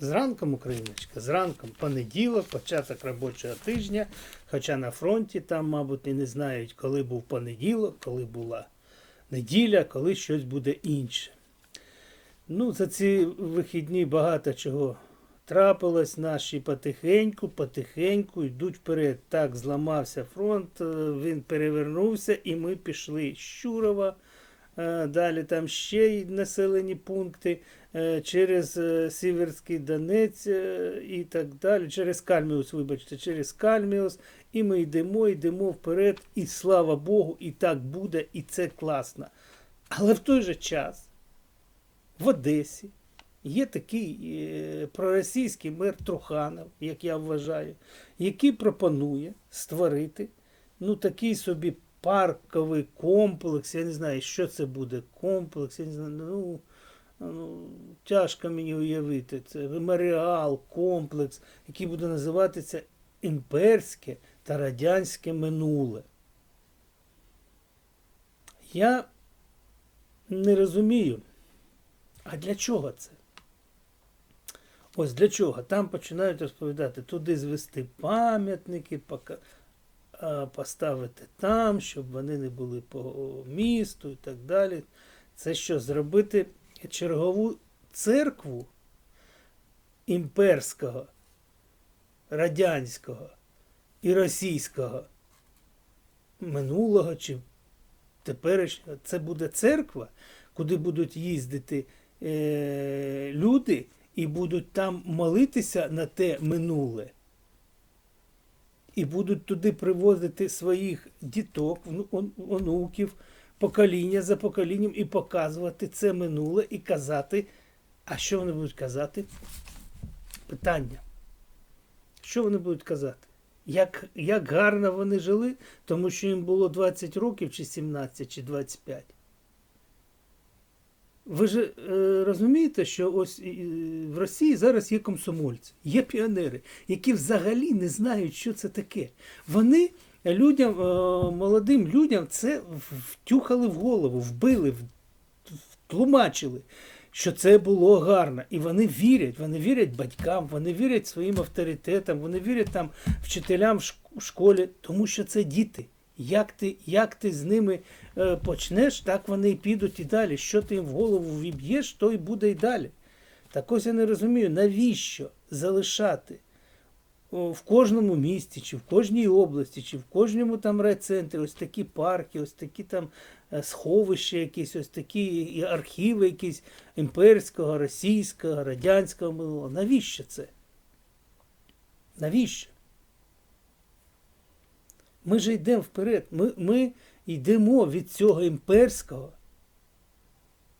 Зранком, Україночка, зранком понеділок, початок робочого тижня, хоча на фронті там, мабуть, і не знають, коли був понеділок, коли була неділя, коли щось буде інше. Ну, за ці вихідні багато чого трапилось. Наші потихеньку, потихеньку йдуть вперед. Так, зламався фронт, е, він перевернувся, і ми пішли з Щурова. Е, Далі там ще й населені пункти е, через е, Сіверський Донець і так далі, через Кальміус, вибачте, через Кальміус. І ми йдемо, йдемо вперед, і слава Богу, і так буде, і це класно. Але в той же час в Одесі є такий проросійський мер Труханов, як я вважаю, який пропонує створити ну, такий собі парковий комплекс. Я не знаю, що це буде комплекс. Я не знаю, ну, ну, тяжко мені уявити. Це меморіал, комплекс, який буде називатися імперське та радянське минуле. Я не розумію, а для чого це? Ось для чого? Там починають розповідати, туди звести пам'ятники, поставити там, щоб вони не були по місту і так далі. Це що, зробити чергову церкву імперського, радянського і російського минулого чи теперішнього. Це буде церква, куди будуть їздити е, люди і будуть там молитися на те минуле. І будуть туди привозити своїх діток, онуків, покоління за поколінням і показувати це минуле і казати. А що вони будуть казати? Питання. Що вони будуть казати? Як, як гарно вони жили, тому що їм було 20 років, чи 17, чи 25. Ви ж е, розумієте, що ось е, в Росії зараз є комсомольці, є піонери, які взагалі не знають, що це таке. Вони людям, е, молодим людям це втюхали в голову, вбили, втлумачили, що це було гарно. І вони вірять, вони вірять батькам, вони вірять своїм авторитетам, вони вірять там вчителям в школі, тому що це діти. Як ти, як ти з ними е, почнеш, так вони і підуть і далі. Що ти їм в голову віб'єш, то і буде і далі. Так ось я не розумію, навіщо залишати о, в кожному місті, чи в кожній області, чи в кожному там райцентрі ось такі парки, ось такі там е, сховища якісь, ось такі архіви якісь імперського, російського, радянського минулого. Навіщо це? Навіщо? Ми ж йдемо вперед. Ми, ми йдемо від цього імперського.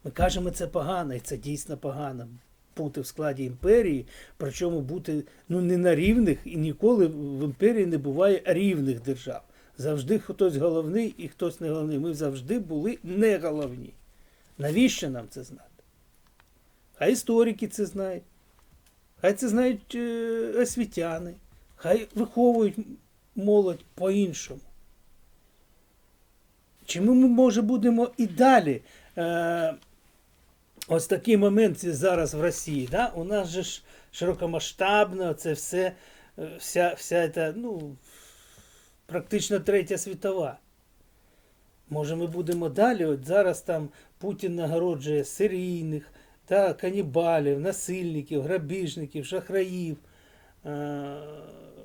Ми кажемо, це погано, і це дійсно погано. Бути в складі імперії, причому бути ну, не на рівних, і ніколи в імперії не буває рівних держав. Завжди хтось головний і хтось не головний. Ми завжди були не головні. Навіщо нам це знати? Хай історики це знають, хай це знають е, освітяни, хай виховують молодь по-іншому. Чи ми, може, будемо і далі? Е, ось такий момент зараз в Росії. Да? У нас же ж широкомасштабно, це все, е, вся, вся ця, ну, практично третя світова. Може, ми будемо далі? От зараз там Путін нагороджує серійних, та, канібалів, насильників, грабіжників, шахраїв,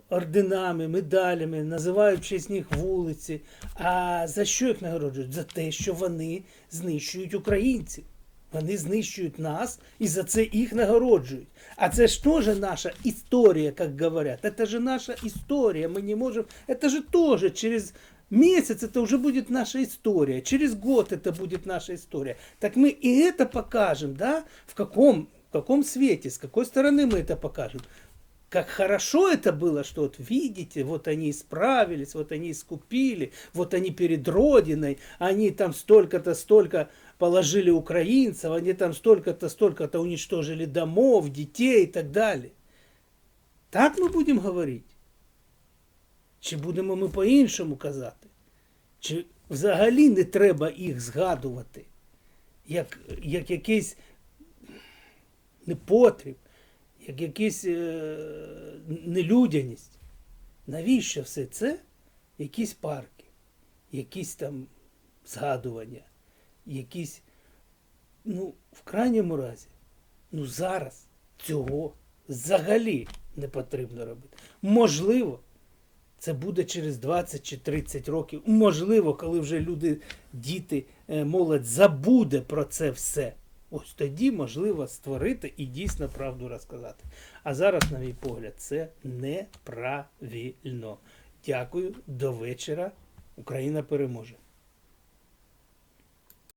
орденами, медалями, називають в честь них вулиці. А за що їх нагороджують? За те, що вони знищують українців. Вони знищують нас і за це їх нагороджують. А це ж теж наша історія, як говорять. Это же наша історія. Ми не можемо. Это же тоже через месяц это уже будет наша история. Через год это будет наша история. Так мы и это покажем, да? В каком, в каком свете, с какой стороны мы это покажем. Как хорошо это было, что вот видите, вот они исправились, вот они искупили, вот они перед Родиной, они там столько-то, столько положили украинцев, они там столько-то, столько-то уничтожили домов, детей и так далее. Так ми будемо говорити? Чи будемо ми по-іншому казати? Чи взагалі не треба їх згадувати, як, як якийсь непотріб, як якась е, нелюдяність. Навіщо все це? Якісь парки, якісь там згадування, якісь, ну, в крайньому разі, ну зараз цього взагалі не потрібно робити. Можливо, це буде через 20 чи 30 років. Можливо, коли вже люди, діти, е, молодь забуде про це все. Ось тоді можливо створити і дійсно правду розказати. А зараз, на мій погляд, це неправильно. Дякую, до вечора. Україна переможе.